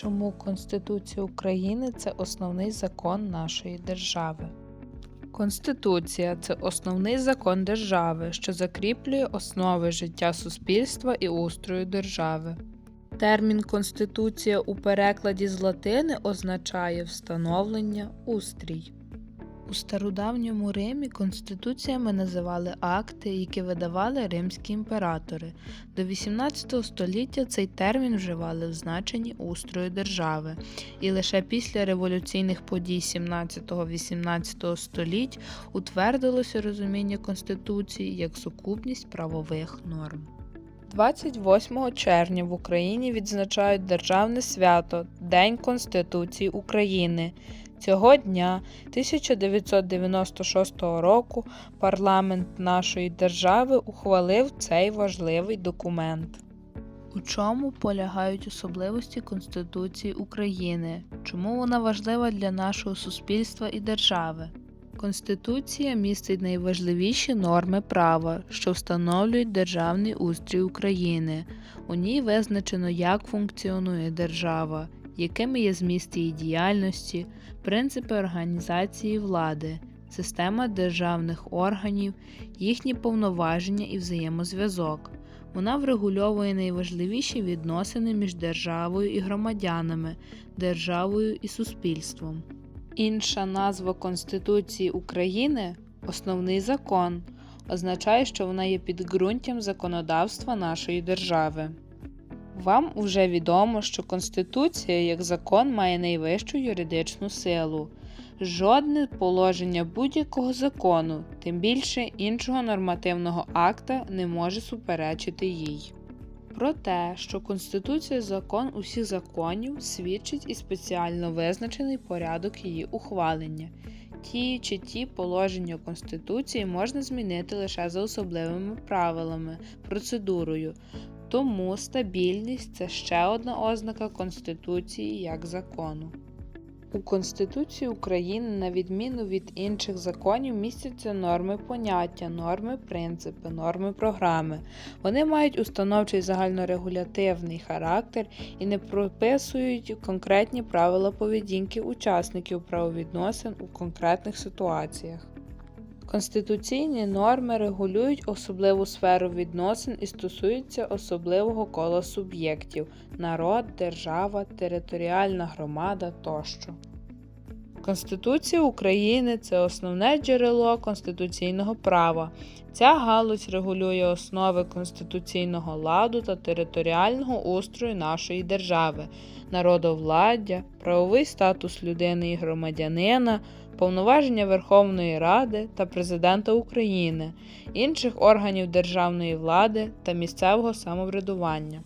Чому Конституція України це основний закон нашої держави? Конституція це основний закон держави, що закріплює основи життя суспільства і устрою держави. Термін Конституція у перекладі з латини означає встановлення устрій. У стародавньому Римі конституціями називали акти, які видавали римські імператори. До XVIII століття цей термін вживали в значенні устрою держави, і лише після революційних подій 17-18 століть утвердилося розуміння Конституції як сукупність правових норм. 28 червня в Україні відзначають Державне свято День Конституції України. Цього дня 1996 року парламент нашої держави ухвалив цей важливий документ. У чому полягають особливості Конституції України? Чому вона важлива для нашого суспільства і держави? Конституція містить найважливіші норми права, що встановлюють державний устрій України. У ній визначено, як функціонує держава, якими є зміст її діяльності, принципи організації влади, система державних органів, їхні повноваження і взаємозв'язок. Вона врегульовує найважливіші відносини між державою і громадянами, державою і суспільством. Інша назва Конституції України Основний закон означає, що вона є підґрунтям законодавства нашої держави. Вам уже відомо, що Конституція як закон має найвищу юридичну силу. Жодне положення будь-якого закону, тим більше іншого нормативного акта, не може суперечити їй. Про те, що Конституція закон усіх законів, свідчить і спеціально визначений порядок її ухвалення. Ті чи ті положення Конституції можна змінити лише за особливими правилами, процедурою. Тому стабільність це ще одна ознака Конституції як закону. У Конституції України, на відміну від інших законів, містяться норми поняття, норми принципи, норми програми. Вони мають установчий загальнорегулятивний характер і не прописують конкретні правила поведінки учасників правовідносин у конкретних ситуаціях. Конституційні норми регулюють особливу сферу відносин і стосуються особливого кола суб'єктів народ, держава, територіальна громада тощо. Конституція України це основне джерело конституційного права. Ця галузь регулює основи конституційного ладу та територіального устрою нашої держави, народовладдя, правовий статус людини і громадянина, повноваження Верховної Ради та Президента України, інших органів державної влади та місцевого самоврядування.